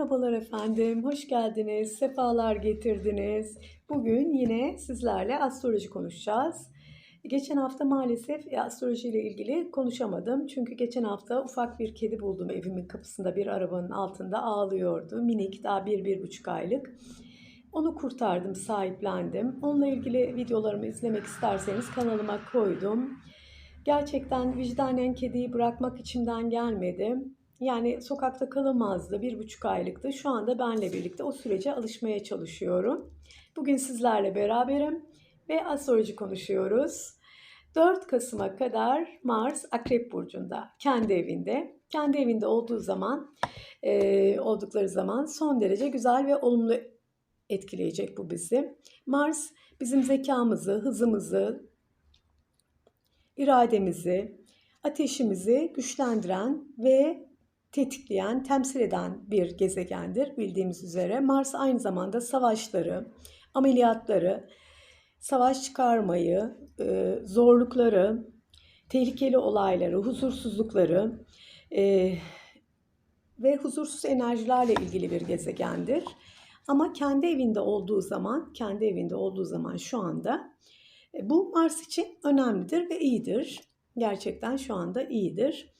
Merhabalar efendim, hoş geldiniz, sefalar getirdiniz. Bugün yine sizlerle astroloji konuşacağız. Geçen hafta maalesef e, astroloji ile ilgili konuşamadım. Çünkü geçen hafta ufak bir kedi buldum evimin kapısında bir arabanın altında ağlıyordu. Minik, daha bir, bir buçuk aylık. Onu kurtardım, sahiplendim. Onunla ilgili videolarımı izlemek isterseniz kanalıma koydum. Gerçekten vicdanen kediyi bırakmak içimden gelmedi. Yani sokakta kalamazdı, bir buçuk aylıktı. Şu anda benle birlikte o sürece alışmaya çalışıyorum. Bugün sizlerle beraberim ve astroloji konuşuyoruz. 4 Kasım'a kadar Mars Akrep Burcu'nda, kendi evinde. Kendi evinde olduğu zaman, e, oldukları zaman son derece güzel ve olumlu etkileyecek bu bizi. Mars bizim zekamızı, hızımızı, irademizi, ateşimizi güçlendiren ve tetikleyen, temsil eden bir gezegendir bildiğimiz üzere. Mars aynı zamanda savaşları, ameliyatları, savaş çıkarmayı, e, zorlukları, tehlikeli olayları, huzursuzlukları e, ve huzursuz enerjilerle ilgili bir gezegendir. Ama kendi evinde olduğu zaman, kendi evinde olduğu zaman şu anda e, bu Mars için önemlidir ve iyidir. Gerçekten şu anda iyidir.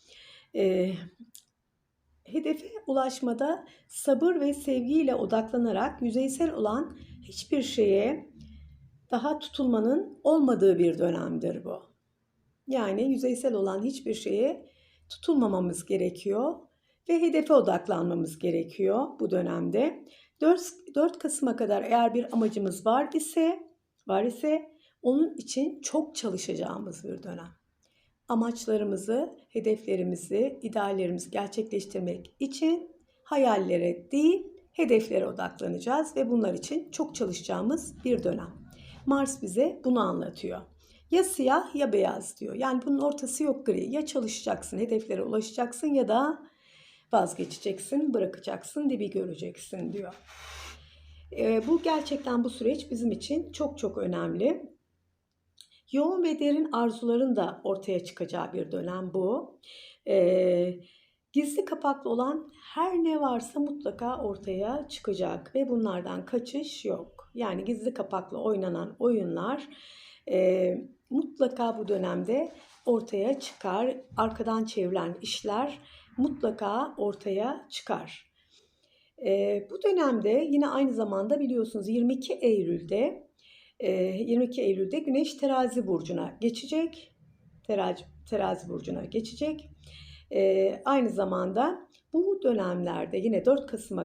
Hedefe ulaşmada sabır ve sevgiyle odaklanarak yüzeysel olan hiçbir şeye daha tutulmanın olmadığı bir dönemdir bu. Yani yüzeysel olan hiçbir şeye tutulmamamız gerekiyor ve hedefe odaklanmamız gerekiyor bu dönemde. 4, 4 Kasım'a kadar eğer bir amacımız var ise var ise onun için çok çalışacağımız bir dönem amaçlarımızı, hedeflerimizi, ideallerimizi gerçekleştirmek için hayallere değil, hedeflere odaklanacağız ve bunlar için çok çalışacağımız bir dönem. Mars bize bunu anlatıyor. Ya siyah ya beyaz diyor. Yani bunun ortası yok gri. Ya çalışacaksın, hedeflere ulaşacaksın ya da vazgeçeceksin, bırakacaksın, dibi göreceksin diyor. E, bu gerçekten bu süreç bizim için çok çok önemli. Yoğun ve derin arzuların da ortaya çıkacağı bir dönem bu. Ee, gizli kapaklı olan her ne varsa mutlaka ortaya çıkacak ve bunlardan kaçış yok. Yani gizli kapaklı oynanan oyunlar e, mutlaka bu dönemde ortaya çıkar. Arkadan çevrilen işler mutlaka ortaya çıkar. E, bu dönemde yine aynı zamanda biliyorsunuz 22 Eylül'de 22 Eylül'de Güneş Terazi burcuna geçecek. Terazi, terazi burcuna geçecek. Aynı zamanda bu dönemlerde yine 4 Kasım'a